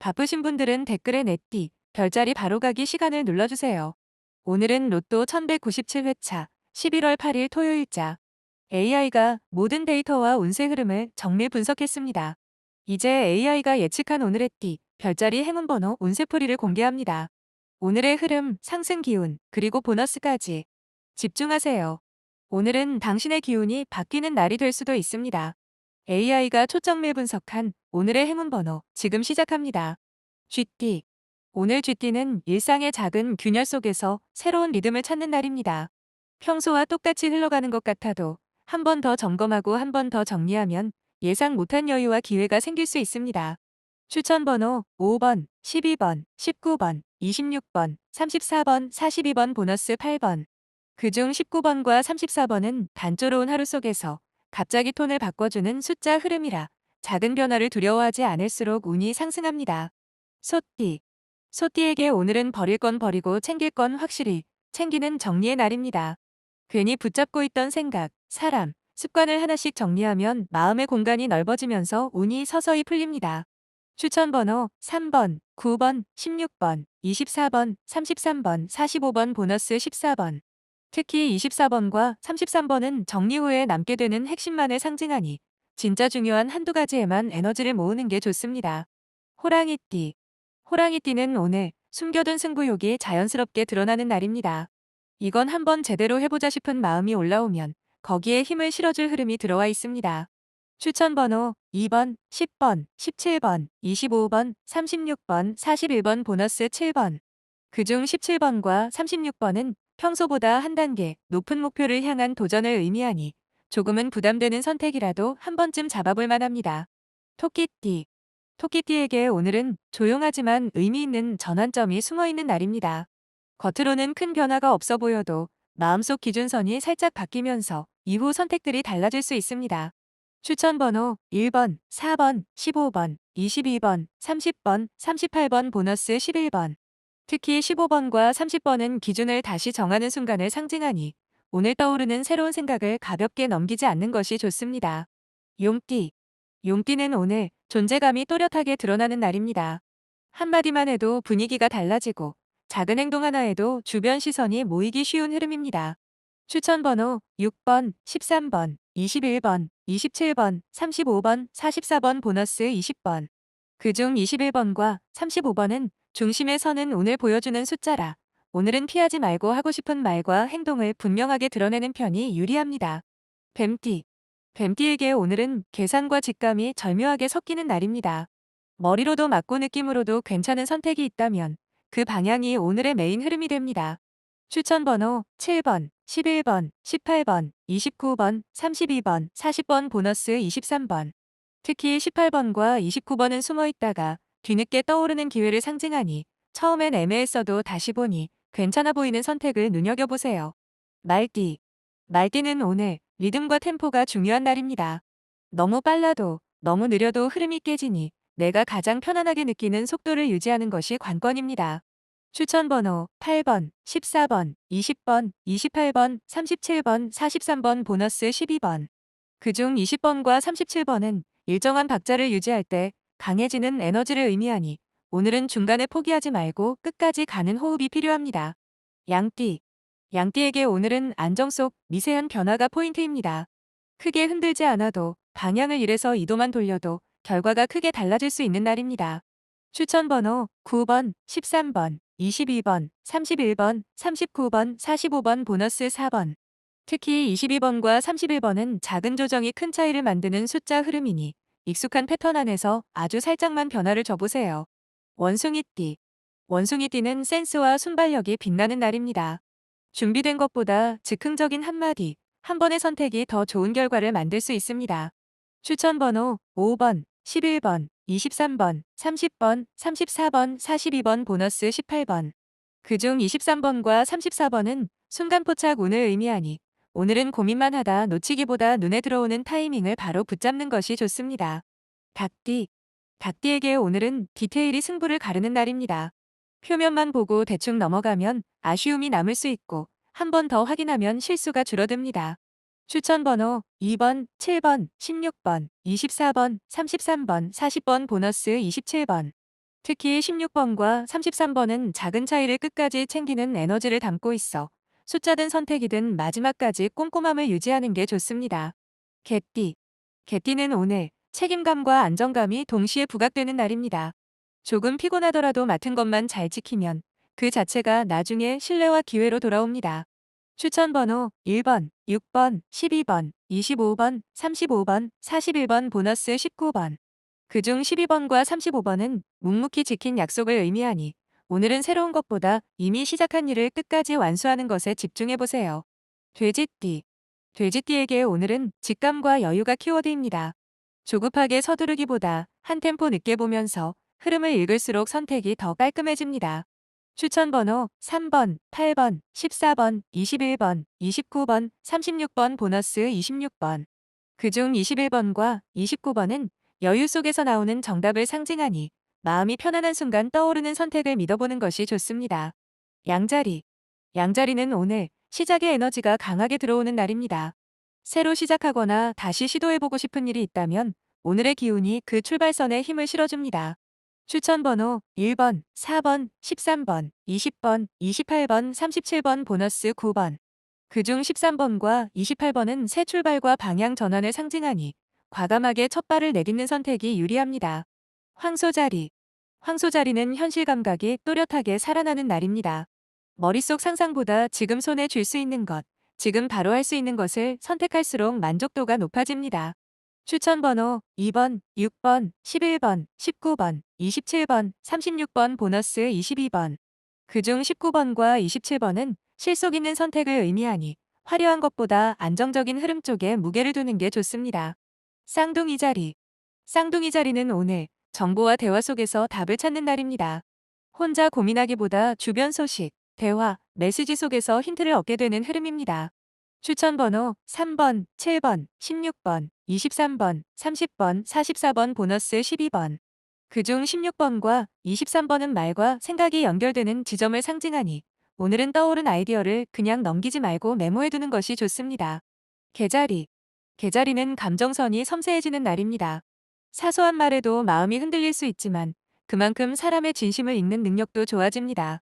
바쁘신 분들은 댓글에 내띠, 별자리 바로가기 시간을 눌러주세요. 오늘은 로또 1197회차 11월 8일 토요일자 AI가 모든 데이터와 운세 흐름을 정밀 분석했습니다. 이제 AI가 예측한 오늘의 띠, 별자리 행운번호 운세풀이를 공개합니다. 오늘의 흐름, 상승 기운, 그리고 보너스까지 집중하세요. 오늘은 당신의 기운이 바뀌는 날이 될 수도 있습니다. AI가 초점밀 분석한 오늘의 행운 번호 지금 시작합니다. 쥐띠. 오늘 쥐띠는 일상의 작은 균열 속에서 새로운 리듬을 찾는 날입니다. 평소와 똑같이 흘러가는 것 같아도 한 번 더 점검하고 한 번 더 정리하면 예상 못한 여유와 기회가 생길 수 있습니다. 추천 번호 5번, 12번, 19번, 26번, 34번, 42번 보너스 8번. 그중 19번과 34번은 단조로운 하루 속에서 갑자기 톤을 바꿔주는 숫자 흐름이라 작은 변화를 두려워하지 않을수록 운이 상승합니다. 소띠. 소띠에게 오늘은 버릴 건 버리고 챙길 건 확실히 챙기는 정리의 날입니다. 괜히 붙잡고 있던 생각, 사람, 습관을 하나씩 정리하면 마음의 공간이 넓어지면서 운이 서서히 풀립니다. 추천 번호 3번, 9번, 16번, 24번, 33번, 45번 보너스 14번. 특히 24번과 33번은 정리 후에 남게 되는 핵심만을 상징하니 진짜 중요한 한두 가지에만 에너지를 모으는 게 좋습니다. 호랑이띠. 호랑이띠는 오늘 숨겨둔 승부욕이 자연스럽게 드러나는 날입니다. 이건 한번 제대로 해보자 싶은 마음이 올라오면 거기에 힘을 실어줄 흐름이 들어와 있습니다. 추천 번호 2번, 10번, 17번, 25번, 36번, 41번 보너스 7번. 그중 17번과 36번은 평소보다 한 단계 높은 목표를 향한 도전을 의미하니 조금은 부담되는 선택이라도 한 번쯤 잡아볼 만합니다. 토끼띠. 토끼띠에게 오늘은 조용하지만 의미 있는 전환점이 숨어 있는 날입니다. 겉으로는 큰 변화가 없어 보여도 마음속 기준선이 살짝 바뀌면서 이후 선택들이 달라질 수 있습니다. 추천 번호 1번, 4번, 15번, 22번, 30번, 38번 보너스 11번. 특히 15번과 30번은 기준을 다시 정하는 순간을 상징하니 오늘 떠오르는 새로운 생각을 가볍게 넘기지 않는 것이 좋습니다. 용띠. 용띠는 오늘 존재감이 또렷하게 드러나는 날입니다. 한마디만 해도 분위기가 달라지고 작은 행동 하나에도 주변 시선이 모이기 쉬운 흐름입니다. 추천 번호 6번, 13번, 21번, 27번, 35번, 44번 보너스 20번. 그중 21번과 35번은 중심에 서는 오늘 보여주는 숫자라 오늘은 피하지 말고 하고 싶은 말과 행동을 분명하게 드러내는 편이 유리합니다. 뱀띠. 뱀띠에게 오늘은 계산과 직감이 절묘하게 섞이는 날입니다. 머리로도 맞고 느낌으로도 괜찮은 선택이 있다면 그 방향이 오늘의 메인 흐름이 됩니다. 추천 번호 7번, 11번, 18번, 29번, 32번, 40번 보너스 23번. 특히 18번과 29번은 숨어 있다가 뒤늦게 떠오르는 기회를 상징하니 처음엔 애매했어도 다시 보니 괜찮아 보이는 선택을 눈여겨보세요. 말띠. 말띠는 오늘 리듬과 템포가 중요한 날입니다. 너무 빨라도 너무 느려도 흐름이 깨지니 내가 가장 편안하게 느끼는 속도를 유지하는 것이 관건입니다. 추천 번호 8번, 14번, 20번, 28번, 37번, 43번 보너스 12번. 그중 20번과 37번은 일정한 박자를 유지할 때 강해지는 에너지를 의미하니 오늘은 중간에 포기하지 말고 끝까지 가는 호흡이 필요합니다. 양띠. 양띠에게 오늘은 안정 속 미세한 변화가 포인트입니다. 크게 흔들지 않아도 방향을 잃어서 이도만 돌려도 결과가 크게 달라질 수 있는 날입니다. 추천 번호 9번, 13번, 22번, 31번, 39번, 45번 보너스 4번. 특히 22번과 31번은 작은 조정이 큰 차이를 만드는 숫자 흐름이니 익숙한 패턴 안에서 아주 살짝만 변화를 줘보세요. 원숭이띠. 원숭이띠는 센스와 순발력이 빛나는 날입니다. 준비된 것보다 즉흥적인 한마디, 한 번의 선택이 더 좋은 결과를 만들 수 있습니다. 추천 번호 5번, 11번, 23번, 30번, 34번, 42번 보너스 18번. 그중 23번과 34번은 순간포착 운을 의미하니 오늘은 고민만 하다 놓치기보다 눈에 들어오는 타이밍을 바로 붙잡는 것이 좋습니다. 닭띠. 닭띠에게 오늘은 디테일이 승부를 가르는 날입니다. 표면만 보고 대충 넘어가면 아쉬움이 남을 수 있고 한 번 더 확인하면 실수가 줄어듭니다. 추천 번호 2번, 7번, 16번, 24번, 33번, 40번 보너스 27번. 특히 16번과 33번은 작은 차이를 끝까지 챙기는 에너지를 담고 있어 숫자든 선택이든 마지막까지 꼼꼼함을 유지하는 게 좋습니다. 개띠. 개띠는 오늘 책임감과 안정감이 동시에 부각되는 날입니다. 조금 피곤하더라도 맡은 것만 잘 지키면 그 자체가 나중에 신뢰와 기회로 돌아옵니다. 추천 번호 1번, 6번, 12번, 25번, 35번, 41번 보너스 19번. 그중 12번과 35번은 묵묵히 지킨 약속을 의미하니 오늘은 새로운 것보다 이미 시작한 일을 끝까지 완수하는 것에 집중해보세요. 돼지띠. 돼지띠에게 오늘은 직감과 여유가 키워드입니다. 조급하게 서두르기보다 한 템포 늦게 보면서 흐름을 읽을수록 선택이 더 깔끔해집니다. 추천 번호 3번, 8번, 14번, 21번, 29번, 36번 보너스 26번. 그중 21번과 29번은 여유 속에서 나오는 정답을 상징하니 마음이 편안한 순간 떠오르는 선택을 믿어보는 것이 좋습니다. 양자리. 양자리는 오늘 시작의 에너지가 강하게 들어오는 날입니다. 새로 시작하거나 다시 시도해보고 싶은 일이 있다면 오늘의 기운이 그 출발선에 힘을 실어줍니다. 추천 번호 1번, 4번, 13번, 20번, 28번, 37번 보너스 9번. 그중 13번과 28번은 새 출발과 방향 전환을 상징하니 과감하게 첫 발을 내딛는 선택이 유리합니다. 황소자리. 황소자리는 현실 감각이 또렷하게 살아나는 날입니다. 머릿속 상상보다 지금 손에 쥘 수 있는 것, 지금 바로 할 수 있는 것을 선택할수록 만족도가 높아집니다. 추천 번호 2번, 6번, 11번, 19번, 27번, 36번 보너스 22번. 그중 19번과 27번은 실속 있는 선택을 의미하니 화려한 것보다 안정적인 흐름 쪽에 무게를 두는 게 좋습니다. 쌍둥이 자리. 쌍둥이 자리는 오늘 정보와 대화 속에서 답을 찾는 날입니다. 혼자 고민하기보다 주변 소식, 대화, 메시지 속에서 힌트를 얻게 되는 흐름입니다. 추천 번호 3번, 7번, 16번, 23번, 30번, 44번 보너스 12번. 그중 16번과 23번은 말과 생각이 연결되는 지점을 상징하니 오늘은 떠오른 아이디어를 그냥 넘기지 말고 메모해두는 것이 좋습니다. 개자리. 개자리는 감정선이 섬세해지는 날입니다. 사소한 말에도 마음이 흔들릴 수 있지만 그만큼 사람의 진심을 읽는 능력도 좋아집니다.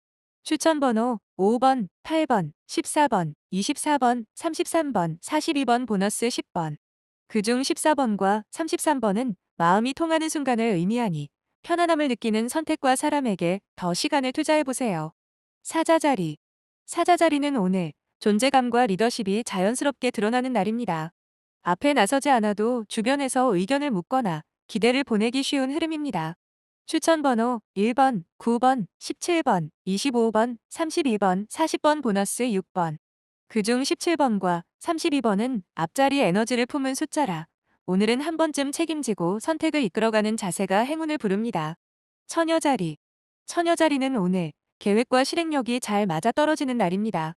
추천 번호 5번, 8번, 14번, 24번, 33번, 42번 보너스 10번. 그중 14번과 33번은 마음이 통하는 순간을 의미하니 편안함을 느끼는 선택과 사람에게 더 시간을 투자해보세요. 사자자리. 사자자리는 오늘 존재감과 리더십이 자연스럽게 드러나는 날입니다. 앞에 나서지 않아도 주변에서 의견을 묻거나 기대를 보내기 쉬운 흐름입니다. 추천 번호 1번, 9번, 17번, 25번, 32번, 40번 보너스 6번. 그중 17번과 32번은 앞자리 에너지를 품은 숫자라 오늘은 한 번쯤 책임지고 선택을 이끌어가는 자세가 행운을 부릅니다. 처녀자리. 처녀자리는 오늘 계획과 실행력이 잘 맞아떨어지는 날입니다.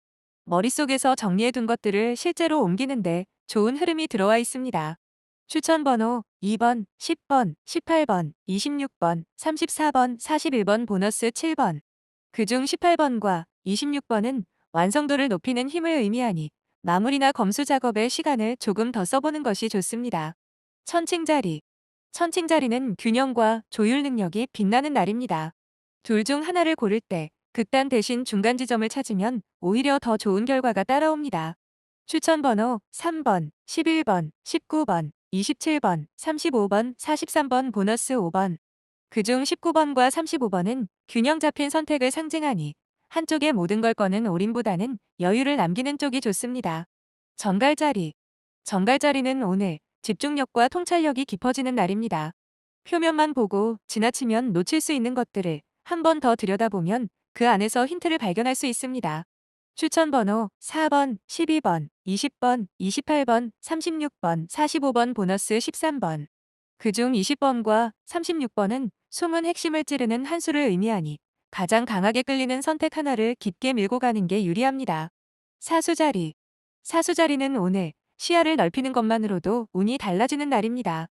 머릿속에서 정리해둔 것들을 실제로 옮기는데 좋은 흐름이 들어와 있습니다. 추천 번호 2번, 10번, 18번, 26번, 34번, 41번 보너스 7번. 그중 18번과 26번은 완성도를 높이는 힘을 의미하니 마무리나 검수 작업에 시간을 조금 더 써보는 것이 좋습니다. 천칭자리. 천칭자리는 균형과 조율 능력이 빛나는 날입니다. 둘 중 하나를 고를 때 극단 대신 중간 지점을 찾으면 오히려 더 좋은 결과가 따라옵니다. 추천 번호 3번, 11번, 19번, 27번, 35번, 43번 보너스 5번. 그중 19번과 35번은 균형 잡힌 선택을 상징하니 한쪽에 모든 걸 거는 올인보다는 여유를 남기는 쪽이 좋습니다. 정갈 자리. 정갈 자리는 오늘 집중력과 통찰력이 깊어지는 날입니다. 표면만 보고 지나치면 놓칠 수 있는 것들을 한 번 더 들여다보면 그 안에서 힌트를 발견할 수 있습니다. 추천 번호 4번, 12번, 20번, 28번, 36번, 45번 보너스 13번. 그중 20번과 36번은 숨은 핵심을 찌르는 한 수를 의미하니 가장 강하게 끌리는 선택 하나를 깊게 밀고 가는 게 유리합니다. 사수자리. 사수자리는 오늘 시야를 넓히는 것만으로도 운이 달라지는 날입니다.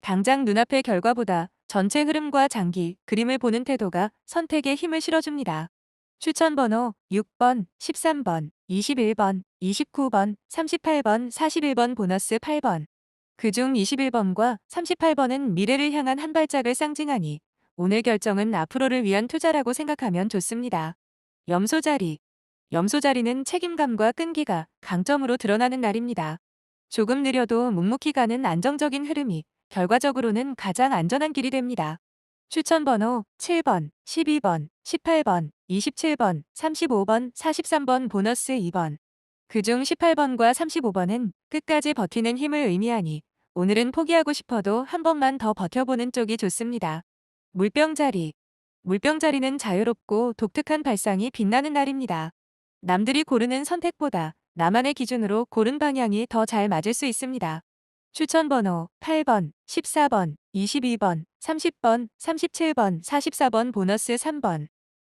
당장 눈앞의 결과보다 전체 흐름과 장기, 그림을 보는 태도가 선택에 힘을 실어줍니다. 추천 번호 6번, 13번, 21번, 29번, 38번, 41번 보너스 8번. 그중 21번과 38번은 미래를 향한 한 발짝을 상징하니 오늘 결정은 앞으로를 위한 투자라고 생각하면 좋습니다. 염소 자리. 염소 자리는 책임감과 끈기가 강점으로 드러나는 날입니다. 조금 느려도 묵묵히 가는 안정적인 흐름이 결과적으로는 가장 안전한 길이 됩니다. 추천 번호 7번, 12번, 18번, 27번, 35번, 43번 보너스 2번. 그중 18번과 35번은 끝까지 버티는 힘을 의미하니 오늘은 포기하고 싶어도 한 번만 더 버텨보는 쪽이 좋습니다. 물병 자리. 물병 자리는 자유롭고 독특한 발상이 빛나는 날입니다. 남들이 고르는 선택보다 나만의 기준으로 고른 방향이 더 잘 맞을 수 있습니다. 추천 번호 8번, 14번, 22번, 30번, 37번, 44번 보너스 3번.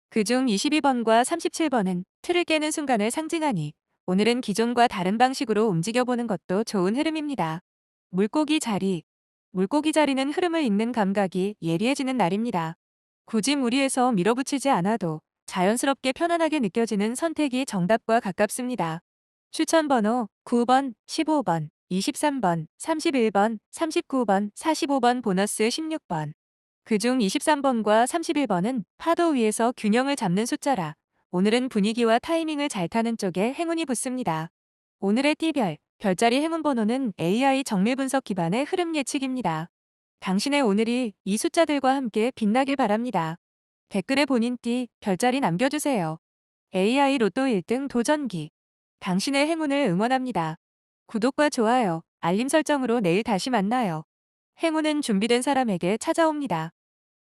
그중 22번과 37번은 틀을 깨는 순간을 상징하니 오늘은 기존과 다른 방식으로 움직여보는 것도 좋은 흐름입니다. 물고기 자리. 물고기 자리는 흐름을 읽는 감각이 예리해지는 날입니다. 굳이 무리해서 밀어붙이지 않아도 자연스럽게 편안하게 느껴지는 선택이 정답과 가깝습니다. 추천 번호 9번, 15번, 23번, 31번, 39번, 45번 보너스 16번. 그중 23번과 31번은 파도 위에서 균형을 잡는 숫자라 오늘은 분위기와 타이밍을 잘 타는 쪽에 행운이 붙습니다. 오늘의 띠별, 별자리 행운 번호는 AI 정밀 분석 기반의 흐름 예측입니다. 당신의 오늘이 이 숫자들과 함께 빛나길 바랍니다. 댓글에 본인 띠, 별자리 남겨주세요. AI 로또 1등 도전기. 당신의 행운을 응원합니다. 구독과 좋아요, 알림 설정으로 내일 다시 만나요. 행운은 준비된 사람에게 찾아옵니다.